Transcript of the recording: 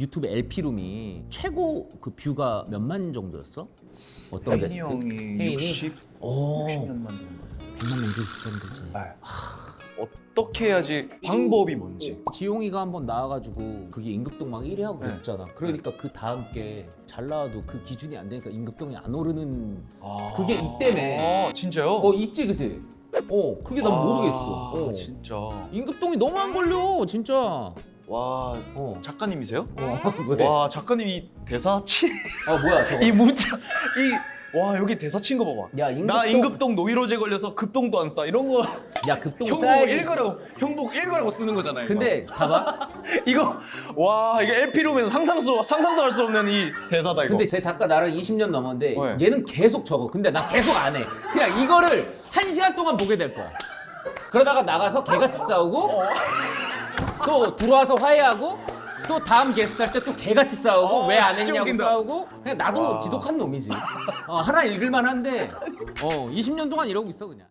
유튜브 LP룸이 최고 그 뷰가 몇만 정도였어? 어떤 혜인이 게스트? 형이 혜인이? 60, 오 60년 만든 거. 100만 명도 정도지 네. 어떻게 해야지 방법이 뭔지. 지용이가 한번 나와가지고 그게 임급동 막 1위 하고 네. 그랬었잖아 그러니까 그 다음 게 잘 나와도 그 기준이 안 되니까 임급동이 안 오르는 그게 이때네. 아, 진짜요? 어 있지 그지? 어 그게 난 아, 모르겠어 어. 진짜. 임급동이 너무 안 걸려 진짜 와 어, 작가님이세요? 어. 왜? 와 작가님이 대사 치. 아 뭐야 저거 이 문자 이. 와 여기 대사 친 거 봐봐. 야 임급동 나 임급동 노이로제 걸려서 급동도 안 싸. 이런 거 야 급동 형복 싸야지 읽으라고 형복 읽으라고 쓰는 거잖아요. 이거. 근데 봐봐 이거 와 이게 LP룸에서 상상 수 상상도 할 수 없는 이 대사다 이거. 근데 제 작가 나랑 20년 넘었는데 네. 얘는 계속 적어 근데 나 계속 안 해 그냥 이거를 한 시간 동안 보게 될 거야 그러다가 나가서 개같이 싸우고 또 들어와서 화해하고 또 다음 게스트 할 때 또 개같이 싸우고 어, 왜 안 진짜 했냐고 웃긴다. 싸우고 그냥 나도 와. 지독한 놈이지 어, 하나 읽을 만 한데 어, 20년 동안 이러고 있어 그냥